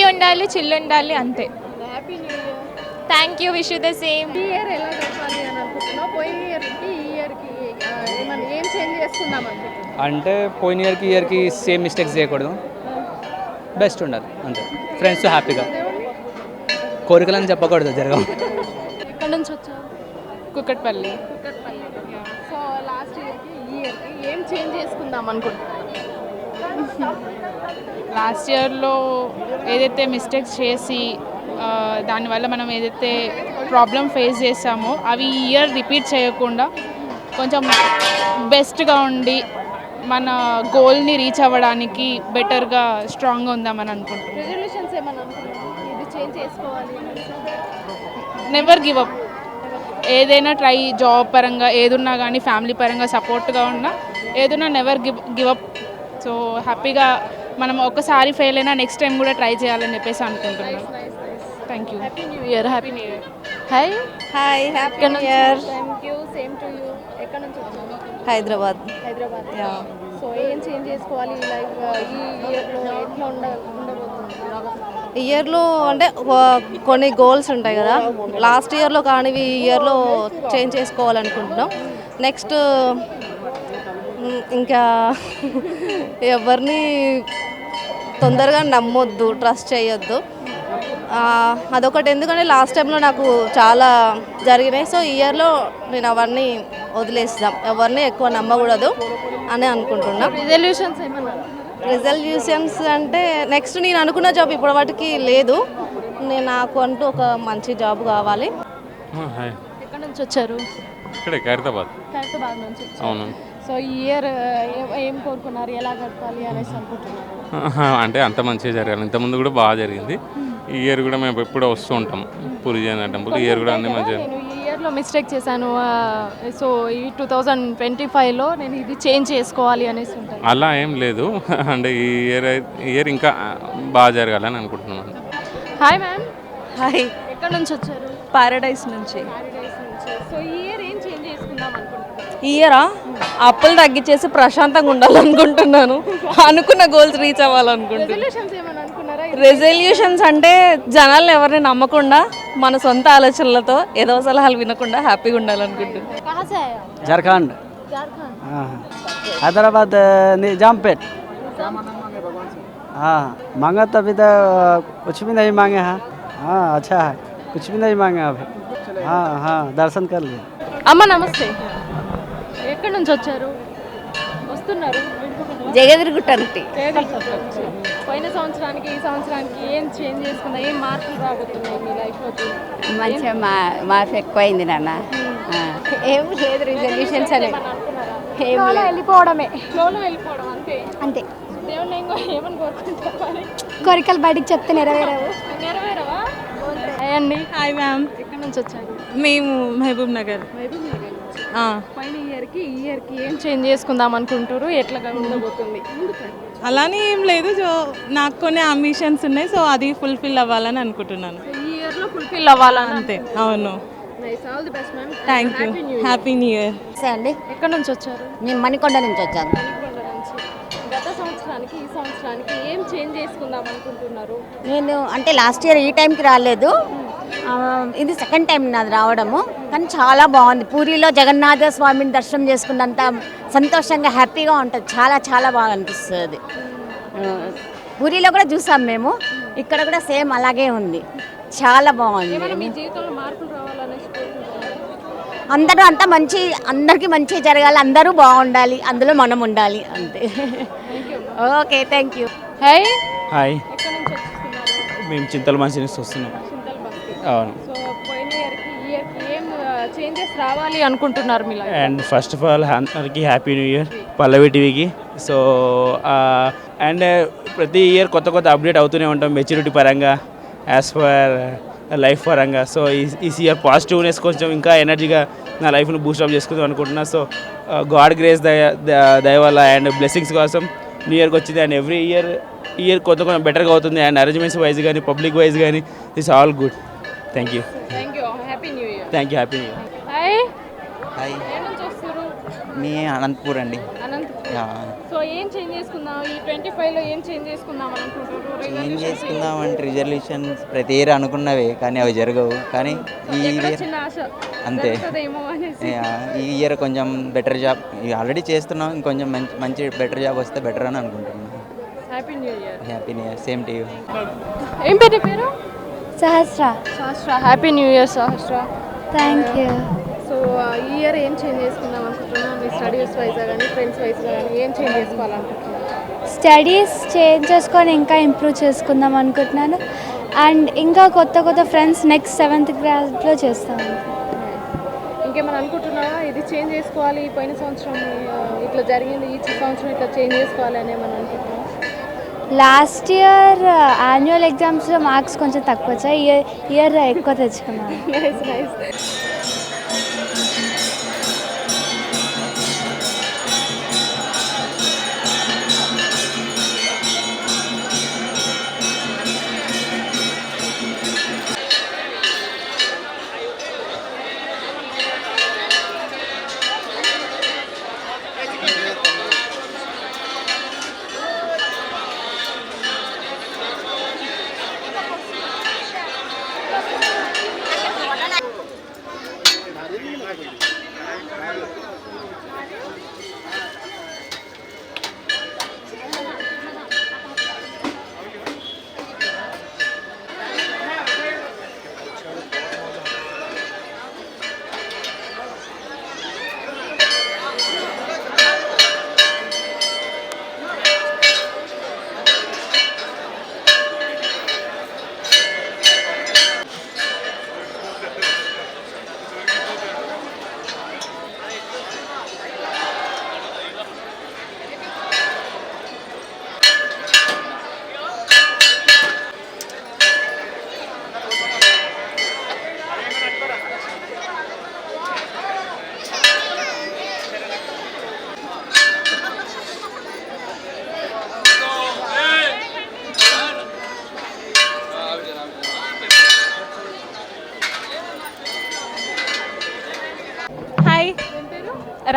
Happy ఉండాలి chill ఉండాలి అంతే. Happy new year. Thank you wish the same ఈ ఇయర్ ఎలా గడపాలి అని అనుకుంటున్నావు? పోయిన ఇయర్కి ఈ ఇయర్కి ఏమన్నా ఏం చేంజ్ చేసుకుందాం అనుకుంటున్నావు? అంటే పోయిన ఇయర్కి ఇయర్కి సేమ్ మిస్టేక్స్ చేయకూడదు. బెస్ట్ ఉండాలి అంతే. ఫ్రెండ్స్ హ్యాపీగా. కోరికలని చెప్పకూడదు జరగవు. ఎక్కడి నుంచి వచ్చావు? కుక్కట్పల్లి. కుక్కట్పల్లి సో లాస్ట్ ఇయర్కి ఈ ఇయర్కి ఏం చేంజ్ చేసుకుందాం అనుకుంటున్నావు? లాస్ట్ ఇయర్లో ఏదైతే మిస్టేక్స్ చేసి దానివల్ల మనం ఏదైతే ప్రాబ్లం ఫేస్ చేసామో అవి ఈ ఇయర్ రిపీట్ చేయకుండా కొంచెం బెస్ట్గా ఉండి మన గోల్ని రీచ్ అవ్వడానికి బెటర్గా స్ట్రాంగ్గా ఉందామని అనేసి? నెవర్ గివ్ అప్ ఏదైనా ట్రై జాబ్ పరంగా ఏదున్నా కానీ ఫ్యామిలీ పరంగా సపోర్ట్గా ఉన్నా ఏదున్నా never give give up so హ్యాపీగా మనం ఒకసారి ఫెయిల్ అయినా నెక్స్ట్ టైం కూడా ట్రై చేయాలని చెప్పేసి అనుకుంటున్నాను thank you happy new year happy new year hi hi happy new year thank you same to you ఎక్కడి నుంచి వచ్చావు? హైదరాబాద్. హైదరాబాద్. సో ఏం చేంజ్ చేసుకోవాలి? లైఫ్ ఈ ఇయర్లో ఎట్లా ఉండ ఉండబోతుంది? ఇయర్లో అంటే కొన్ని గోల్స్ ఉంటాయి కదా. లాస్ట్ ఇయర్లో కానివి ఈ ఇయర్లో చేంజ్ చేసుకోవాలనుకుంటున్నాం. నెక్స్ట్ ఇంకా ఎవరిని తొందరగా నమ్మొద్దు ట్రస్ట్ చేయొద్దు. ఆ, అదొకటి. ఎందుకంటే లాస్ట్ టైంలో నాకు చాలా జరిగినాయి. సో ఇయర్లో నేను అవన్నీ వదిలేస్తాం ఎవరిని ఎక్కువ నమ్మకూడదు అని అనుకుంటున్నా. రిజల్యూషన్స్ రిజల్యూషన్స్ అంటే నెక్స్ట్ నేను అనుకున్న జాబ్ ఇప్పటి వాటికి లేదు. నేను నాకు అంటూ ఒక మంచి జాబ్ కావాలి. హాయ్. ఎక్కడి నుంచి వచ్చారు? ఇక్కడే ఖైరతాబాద్. హైదరాబాద్ నుంచి అవును. సో ఈ ఇయర్ ఏం కోరుకున్నారు? ఎలా గడపాలి అనేసి అనుకుంటున్నారు. అంటే అంత మంచిగా జరగాలి. ఇంతకుముందు కూడా బాగా జరిగింది. ఈ ఇయర్ కూడా మేము ఎప్పుడూ వస్తూ ఉంటాం. పూరి జగన్నాథ్ టెంపుల్ ఈ ఇయర్ కూడా అన్ని మంచిగా నేను ఈ ఇయర్లో మిస్టేక్ చేశాను. సో ఈ టూ థౌజండ్ ట్వంటీ ఫైవ్లో నేను ఇది చేంజ్ చేసుకోవాలి అనేసి ఉంటాను. అలా ఏం లేదు. అంటే ఈ ఇయర్ ఈ ఇయర్ ఇంకా బాగా జరగాలని అనుకుంటున్నాను. హాయ్ మ్యామ్ హాయ్ ఎక్కడి నుంచి వచ్చారు? పారడైస్ నుంచి. సో ఈ ఇయర్ ఏం చేంజ్ చేసుకుందాం అనుకుంటున్నారు? ఇయరా అప్పులు తగ్గించేసి ప్రశాంతంగా ఉండాలనుకుంటున్నాను అనుకున్న గోల్స్ రీచ్ అవ్వాలనుకుంటున్నాను రెజల్యూషన్స్ ఏమైనా అనుకున్నారా రెజల్యూషన్స్ అంటే జనాలను ఎవరిని నమ్మకుండా మన సొంత ఆలోచనలతో ఏదో సలహాలు వినకుండా హ్యాపీగా ఉండాలనుకుంటున్నాను कहाँ से आया झारखंड झारखंड हाँ हैदराबाद निजामपेट हाँ मांगा तो अभी तो कुछ भी नहीं मांगे हैं हाँ अच्छा है कुछ भी नहीं मांगे अभी हाँ हाँ दर्शन कर लिए అమ్మ నమస్తే ఎక్కడి నుంచి వచ్చారు? వస్తున్నారు. జగదిరుగుట్టంటి పోయిన సంవత్సరానికి ఈ సంవత్సరానికి ఏం చేంజ్ చేసుకున్నా ఏం మార్పులు రాబోతున్నాయి మీ లైఫ్లోకి మంచిగా మా మార్పు ఎక్కువైంది నాన్న. ఆ. ఏం లేదు రిజల్యూషన్స్ అనే. ఏం లేదు. వెళ్ళిపోవడమే. ఫ్లోలో వెళ్ళిపోవడం అంతే. అంతే. దేవుని ఏమని కోరుకుంటారు కోరికలు బయటికి చెప్తే నెరవేరవు. నెరవేరవా? హాయ్ అండి. హాయ్ మ్యామ్ ఎక్కడి నుంచి వచ్చారు? మేము మహబూబ్ నగర్. మహబూబ్ నగర్. పైన ఇయర్కి ఇయర్కి ఏం చేంజ్ చేసుకుందాం అనుకుంటారు ఎట్లా ఉండబోతుంది అలానే ఏం లేదు. సో నాకు కొన్ని అంబిషన్స్ ఉన్నాయి. సో అది ఫుల్ఫిల్ అవ్వాలని అనుకుంటున్నాను. ఈ ఇయర్లో ఫుల్ఫిల్ అవ్వాలని అంతే. అవును. Nice all the best ma'am thank you happy new year అండి. ఎక్కడి నుంచి వచ్చారు? మేము మణికొండ నుంచి వచ్చాను గత సంవత్సరానికి ఈ సంవత్సరానికి ఏం చేంజ్ చేసుకుందాం అనుకుంటున్నారు? నేను అంటే లాస్ట్ ఇయర్ ఈ టైంకి రాలేదు. ఇది సెకండ్ టైం నాది రావడము. కానీ చాలా బాగుంది. పూరిలో జగన్నాథ స్వామిని దర్శనం చేసుకున్నంత సంతోషంగా హ్యాపీగా ఉంటుంది. చాలా చాలా బాగా అనిపిస్తుంది. పూరిలో కూడా చూసాం మేము. ఇక్కడ కూడా సేమ్ అలాగే ఉంది. చాలా మీ బాగుంది అందరూ అంతా మంచి అందరికీ మంచి జరగాలి. అందరూ బాగుండాలి. అందులో మనం ఉండాలి. అంతే. Okay thank you. Hi. Hi. ఎక్కడి నుంచి వస్తున్నారు మేము చింతల మనిషి నుంచి వస్తున్నాం అవును. రావాలి అనుకుంటున్నారు అండ్ ఫస్ట్ ఆఫ్ ఆల్ అందరికి హ్యాపీ న్యూ ఇయర్ పల్లవి టీవీకి. సో అండ్ ప్రతి ఇయర్ కొత్త కొత్త అప్డేట్ అవుతూనే ఉంటాం మెచ్యూరిటీ పరంగా యాజ్ ఫర్ లైఫ్ పరంగా. సో ఈ ఇయర్ పాజిటివ్నెస్ కొంచెం ఇంకా ఎనర్జీగా నా లైఫ్ను బూస్టప్ చేసుకుందాం అనుకుంటున్నా. సో గాడ్ గ్రేస్ దయ ద- దయ వల్ల అండ్ బ్లెస్సింగ్స్ కోసం న్యూ ఇయర్కి వచ్చింది. అండ్ ఎవ్రీ ఇయర్ ఇయర్ కొంత కొంచెం బెటర్గా అవుతుంది. అండ్ అరేంజ్మెంట్స్ వైజ్ కానీ పబ్లిక్ వైజ్ కానీ it's all good thank you thank you happy new year hi. Hi. మీ అనంతపూర్ అండి. సో ఏం చేంజ్ చేసుకుందాం? ఈ ట్వంటీ ఫైవ్లో ఏం చేంజ్ చేసుకుందాం అనుకుంటున్నారు? ఏం చేసుకుందాం అంటే రిజల్యూషన్స్ ప్రతి ఇయర్ అనుకున్నవే కానీ అవి జరగవు. కానీ ఈ ఇయర్ చిన్న ఆశ. అంతే. ఈ ఇయర్ కొంచెం బెటర్ జాబ్ ఆల్రెడీ చేస్తున్నాం ఇంకొంచెం మంచి మంచి బెటర్ జాబ్ వస్తే బెటర్ అని అనుకుంటున్నాను happy new year happy new year same to you ఏం పేరు పేరు? Sahasra. Sahasra. Happy new year Sahasra. Thank you so ఈ ఇయర్ ఏం చేంజ్ చేసుకుందాం అనుకుంటున్నాం మీ స్టడీస్ వైజ్గా కానీ ఫ్రెండ్స్ వైజ్గా కానీ ఏం చేంజ్ చేసుకోవాలనుకుంటున్నాను స్టడీస్ చేంజ్ చేసుకొని ఇంకా ఇంప్రూవ్ చేసుకుందాం అనుకుంటున్నాను. అండ్ ఇంకా కొత్త కొత్త ఫ్రెండ్స్ నెక్స్ట్ సెవెంత్ క్లాస్లో చేస్తాను ఇంకేమైనా అనుకుంటున్నావా? ఇది చేంజ్ చేసుకోవాలి ఈ పోయిన సంవత్సరం ఇట్లా జరిగింది ఈ సంవత్సరం ఇట్లా చేంజ్ చేసుకోవాలి అని ఏమైనా అనుకుంటున్నావా? లాస్ట్ ఇయర్ యాన్యువల్ ఎగ్జామ్స్లో మార్క్స్ కొంచెం తక్కువ వచ్చాయి. ఇయర్ ఇయర్ ఎక్కువ తెచ్చుకున్నాను. Nice nice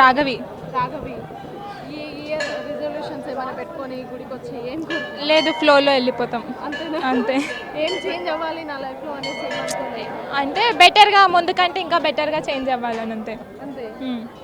Raghavi. రాఘవి. ఈ ఇయర్ రిజల్యూషన్స్ ఏమైనా పెట్టుకొని గుడికి వచ్చి ఏం? లేదు ఫ్లోలో వెళ్ళిపోతాం. అంతే. ఏం చేంజ్ అవ్వాలి నా లైఫ్లో అనేసి అంటే బెటర్గా ముందు కంటే ఇంకా బెటర్గా చేంజ్ అవ్వాలని అంతే. అంతే.